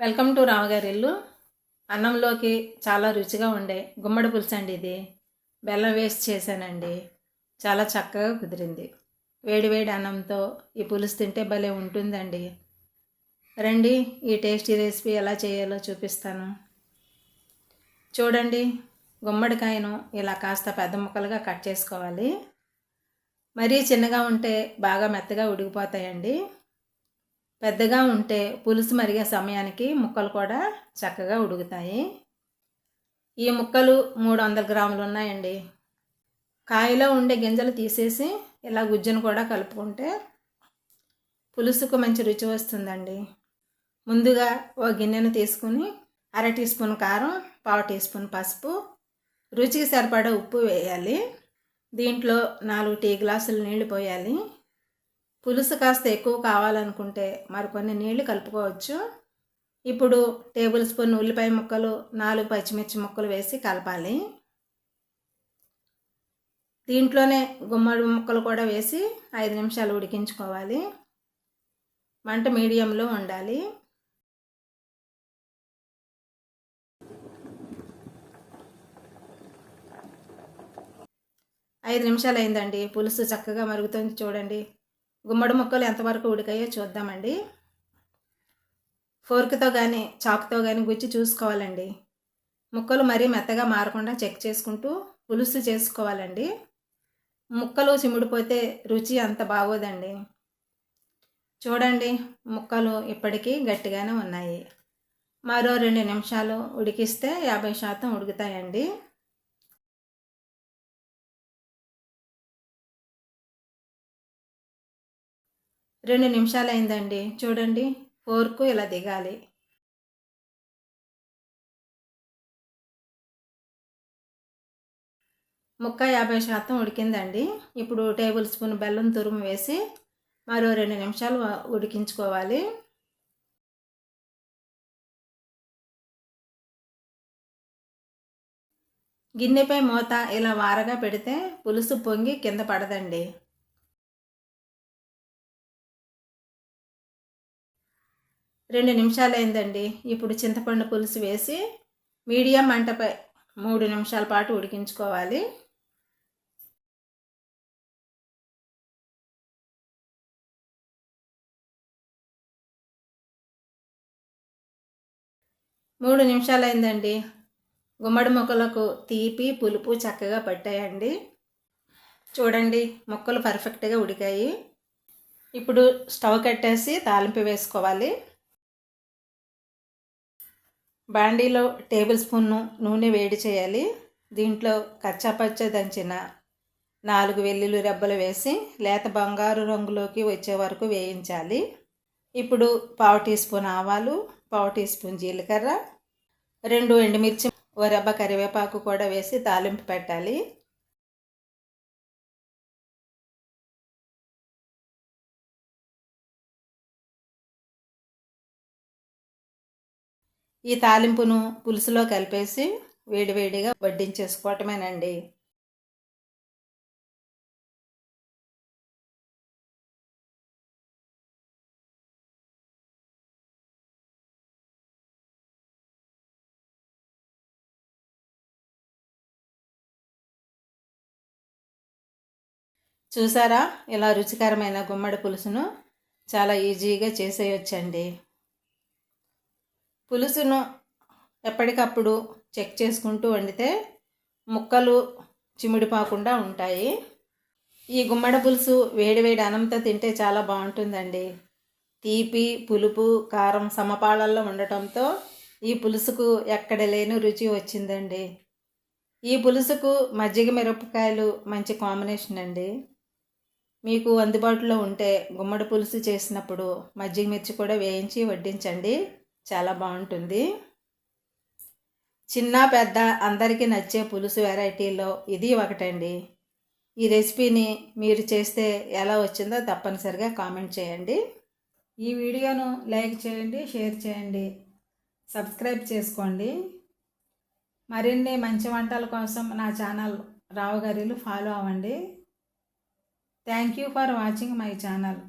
Welcome to రామగారి ఇల్లు. అన్నంలోకి చాలా రుచిగా ఉండే గుమ్మడి పులుసు అండి ఇది. బెల్లం వేస్ట్ చేశానండి. చాలా చక్కగా కుదిరింది. వేడి వేడి అన్నంతో ఈ పులుసు తింటే భలే ఉంటుందండి. రండి ఈ టేస్టీ రెసిపీ ఎలా చేయాలో చూపిస్తాను. చూడండి గుమ్మడికాయను ఇలా కాస్త పెద్ద ముక్కలుగా కట్ చేసుకోవాలి. మరీ చిన్నగా ఉంటే బాగా మెత్తగా ఉడికిపోతాయండి. పెద్దగా ఉంటే పులుసు మరిగే సమయానికి ముక్కలు కూడా చక్కగా ఉడుకుతాయి. ఈ ముక్కలు మూడు వందల గ్రాములు ఉన్నాయండి. కాయలో ఉండే గింజలు తీసేసి ఇలా గుజ్జును కూడా కలుపుకుంటే పులుసుకు మంచి రుచి వస్తుందండి. ముందుగా ఓ గిన్నెను తీసుకుని అర టీ స్పూన్ కారం పావు టీ స్పూన్ పసుపు రుచికి సరిపడా ఉప్పు వేయాలి. దీంట్లో నాలుగు టీ గ్లాసులు నీళ్ళు పోయాలి. పులుసు కాస్త ఎక్కువ కావాలనుకుంటే మరికొన్ని నీళ్ళు కలుపుకోవచ్చు. ఇప్పుడు టేబుల్ స్పూన్ ఉల్లిపాయ ముక్కలు నాలుగు పచ్చిమిర్చి ముక్కలు వేసి కలపాలి. దీంట్లోనే గుమ్మడి ముక్కలు కూడా వేసి ఐదు నిమిషాలు ఉడికించుకోవాలి. మంట మీడియంలో ఉండాలి. ఐదు నిమిషాలు అయిందండి. పులుసు చక్కగా మరుగుతుంది చూడండి. గుమ్మడి ముక్కలు ఎంతవరకు ఉడికాయో చూద్దామండి. ఫోర్క్తో కానీ చాకుతో కానీ గుచ్చి చూసుకోవాలండి. ముక్కలు మరీ మెత్తగా మారకుండా చెక్ చేసుకుంటూ పులుసు చేసుకోవాలండి. ముక్కలు చిముడిపోతే రుచి అంత బాగోదండి. చూడండి ముక్కలు ఇప్పటికీ గట్టిగానే ఉన్నాయి. మరో రెండు నిమిషాలు ఉడికిస్తే యాభై శాతం ఉడుకుతాయండి. రెండు నిమిషాలు అయిందండి చూడండి ఫోర్కు ఇలా దిగాలి. ముక్క యాభై శాతం ఉడికిందండి. ఇప్పుడు టేబుల్ స్పూన్ బెల్లం తురుము వేసి మరో రెండు నిమిషాలు ఉడికించుకోవాలి. గిన్నెపై మూత ఇలా వారగా పెడితే పులుసు పొంగి కింద పడదండి. రెండు నిమిషాలు అయిందండి ఇప్పుడు చింతపండు పులుసు వేసి మీడియం మంటపై మూడు నిమిషాల పాటు ఉడికించుకోవాలి. మూడు నిమిషాలు అయిందండి గుమ్మడి మొక్కలకు తీపి పులుపు చక్కగా పట్టాయండి. చూడండి మొక్కలు పర్ఫెక్ట్గా ఉడికాయి. ఇప్పుడు స్టవ్ కట్టేసి తాలింపు వేసుకోవాలి. బాండీలో టేబుల్ స్పూన్ను నూనె వేడి చేయాలి. దీంట్లో కచ్చాపచ్చ దంచిన నాలుగు వెల్లుల్లి రెబ్బలు వేసి లేత బంగారు రంగులోకి వచ్చే వరకు వేయించాలి. ఇప్పుడు పావు టీ స్పూన్ ఆవాలు పావు టీ స్పూన్ జీలకర్ర రెండు ఎండుమిర్చి ఓ రెబ్బ కరివేపాకు కూడా వేసి తాలింపు పెట్టాలి. ఈ తాలింపును పులుసులో కలిపేసి వేడివేడిగా వడ్డించేసుకోవటమేనండి. చూసారా? ఇలా రుచికరమైన గుమ్మడి పులుసును చాలా ఈజీగా చేసేయొచ్చండి. పులుసును ఎప్పటికప్పుడు చెక్ చేసుకుంటూ వండితే ముక్కలు చిమిడిపోకుండా ఉంటాయి. ఈ గుమ్మడి పులుసు వేడివేడి అన్నంతో తింటే చాలా బాగుంటుందండి. తీపి పులుపు కారం సమపాళల్లో ఉండటంతో ఈ పులుసుకు ఎక్కడ లేని రుచి వచ్చిందండి. ఈ పులుసుకు మజ్జిగ మిరపకాయలు మంచి కాంబినేషన్ అండి. మీకు అందుబాటులో ఉంటే గుమ్మడి పులుసు చేసినప్పుడు మజ్జిగ మిర్చి కూడా వేయించి వడ్డించండి. చాలా బాగుంటుంది. చిన్న పెద్ద అందరికీ నచ్చే పులుసు వెరైటీలో ఇది ఒకటండి. ఈ రెసిపీని మీరు చేస్తే ఎలా వచ్చిందో తప్పనిసరిగా కామెంట్ చేయండి. ఈ వీడియోను లైక్ చేయండి షేర్ చేయండి సబ్స్క్రైబ్ చేసుకోండి. మరిన్ని మంచి వంటల కోసం నా ఛానల్ రావు గారిలు ఫాలో అవ్వండి. Thank you for watching my channel.